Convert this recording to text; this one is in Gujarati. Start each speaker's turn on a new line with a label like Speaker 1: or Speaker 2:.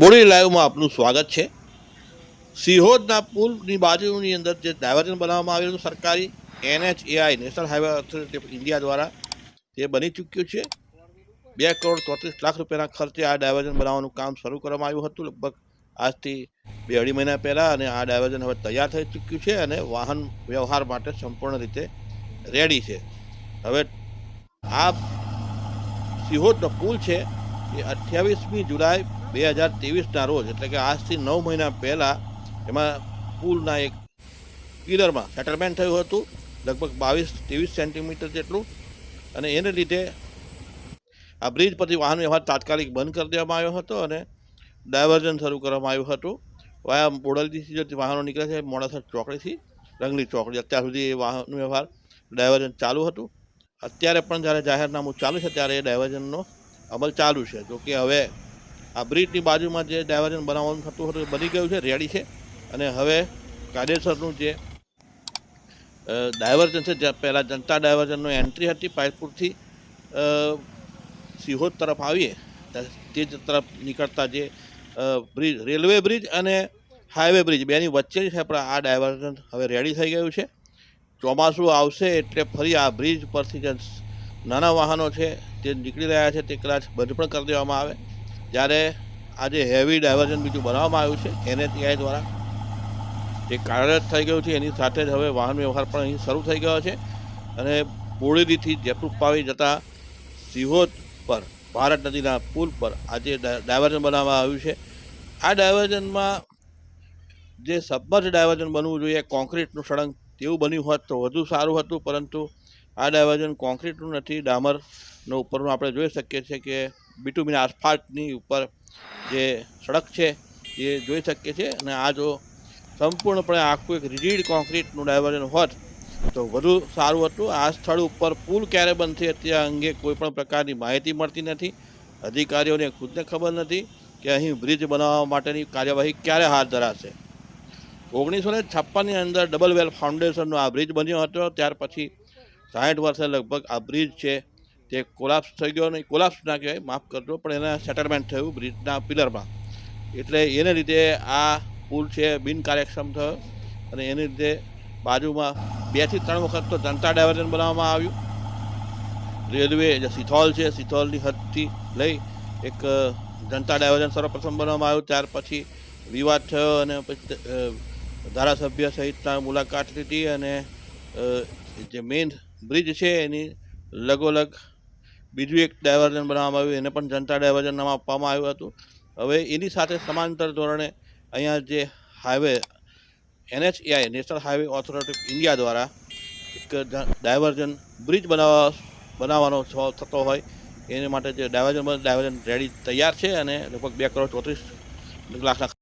Speaker 1: બોડી લાઈવમાં આપનું સ્વાગત છે. સિહોદના પુલની બાજુની અંદર જે ડાયવર્જન બનાવવામાં આવેલું સરકારી, NHAI, national highway authority of India દ્વારા, તે બની ચૂક્યું છે. બે કરોડ ચોત્રીસ લાખ રૂપિયાના ખર્ચે આ ડાયવર્જન બનાવવાનું કામ શરૂ કરવામાં આવ્યું હતું. લગભગ આજથી બે અઢી મહિના પહેલાં અને આ ડાયવર્જન હવે તૈયાર થઈ ચૂક્યું છે અને વાહન વ્યવહાર માટે સંપૂર્ણ રીતે રેડી છે. હવે આ સિહોદનો પુલ છે એ અઠ્યાવીસમી જુલાઈ બે હજાર ત્રેવીસના રોજ, એટલે કે આજથી નવ મહિના પહેલાં એમાં પુલના એક પિલરમાં સેટલમેન્ટ થયું હતું, લગભગ બાવીસ ત્રેવીસ સેન્ટીમીટર જેટલું, અને એને લીધે આ બ્રિજ પરથી વાહન વ્યવહાર તાત્કાલિક બંધ કરી દેવામાં આવ્યો હતો અને ડાયવર્ઝન શરૂ કરવામાં આવ્યું હતું. વાયા બોડલથી જે વાહનો નીકળે છે મોડાસર ચોકડીથી, રંગલી ચોકડી, અત્યાર સુધી એ વાહન વ્યવહાર ડાયવર્ઝન ચાલુ હતું. અત્યારે પણ જ્યારે જાહેરનામું ચાલુ છે, ત્યારે એ ડાયવર્ઝનનો અમલ ચાલુ છે. જો કે હવે આ બ્રિજની બાજુમાં જે ડાયવર્જન બનાવવાનું થતું હતું બની ગયું છે, રેડી છે. અને હવે કાયદેસરનું જે ડાયવર્જન છે, જ્યાં પહેલાં જનતા ડાયવર્જનનો એન્ટ્રી હતી પાઇલપુરથી સિહોદ તરફ આવીએ તે તરફ નીકળતા જે બ્રિજ, રેલવે બ્રિજ અને હાઈવે બ્રિજ બેની વચ્ચે છે પણ આ ડાયવર્જન હવે રેડી થઈ ગયું છે. ચોમાસું આવશે એટલે ફરી આ બ્રિજ પરથી જે નાના વાહનો છે જે નીકળી રહ્યા છે તે કદાચ બંધ પણ કરી દેવામાં આવે. જ્યારે આજે હેવી ડાયવર્ઝન બીજું બનાવવામાં આવ્યું છે એનએચઆઈ દ્વારા જે કાર્યરત થઈ ગયું છે, એની સાથે જ હવે વાહન વ્યવહાર પણ અહીં શરૂ થઈ ગયો છે. અને બોડેલીથી જયપુર પાવી જતા સિહોદ પર, ભારત નદીના પુલ પર આજે ડાયવર્ઝન બનાવવામાં આવ્યું છે. આ ડાયવર્ઝનમાં જે સબમર્જ ડાયવર્ઝન બનવું જોઈએ કોન્ક્રીટનું સળંગ તેવું બન્યું હોત તો વધુ સારું હતું, પરંતુ આ ડાયવર્ઝન કોન્ક્રીટનું નથી. ડામરનો ઉપરનું આપણે જોઈ શકીએ છીએ કે બિટુમિન આસફાલ્ટની ઉપર જે સડક છે, એ જોઈ શકીએ છીએ. અને આ જો સંપૂર્ણપણે આખું એક રિજિડ કોન્ક્રીટનું ડાયવર્ઝન હોત, તો વધુ સારું હતું. આ સ્થળ ઉપર પુલ ક્યારે બનશે તે અંગે કોઈ પણ પ્રકારની માહિતી મળતી નથી. અધિકારીઓને ખુદને ખબર નથી કે અહીં બ્રિજ બનાવવા માટેની કાર્યવાહી ક્યારે હાથ ધરાશે. ઓગણીસો ને છપ્પનની અંદર ડબલ વેલ ફાઉન્ડેશનનો આ બ્રિજ બન્યો હતો. ત્યાર પછી સાઠ વર્ષે લગભગ આ બ્રિજ છે તે કોલાપ્સ થઈ ગયો નહીં કોલાપ્સ ના કહેવાય, માફ કરજો, પણ એના સેટલમેન્ટ થયું બ્રિજના પિલરમાં. એટલે એને લીધે આ પુલ છે બિનકાર્યક્ષમ થયો અને એને લીધે બાજુમાં બેથી ત્રણ વખત તો જનતા ડાયવર્ઝન બનાવવામાં આવ્યું. રેલવે જે સિથોલ છે, સિથોલની હદથી લઈ એક જનતા ડાયવર્ઝન સર્વપ્રથમ બનાવવામાં આવ્યું. ત્યાર પછી વિવાદ થયો અને પછી ધારાસભ્ય સહિતના મુલાકાત લીધી અને જે મેઇન બ્રિજ છે એની લગોલગ બીજું એક ડાયવર્ઝન બનાવવામાં આવ્યું, એને પણ જનતા ડાયવર્ઝન નામ આપવામાં આવ્યું હતું. હવે એની સાથે સમાંતર ધોરણે અહીંયા જે highway, NHAI, national highway authority of India દ્વારા એક ડાયવર્ઝન બ્રિજ બનાવવા બનાવવાનો થતો હોય, એને માટે જે ડાયવર્ઝન ડાયવર્ઝન રેડી તૈયાર છે અને લગભગ બે કરોડ ચોત્રીસ લાખના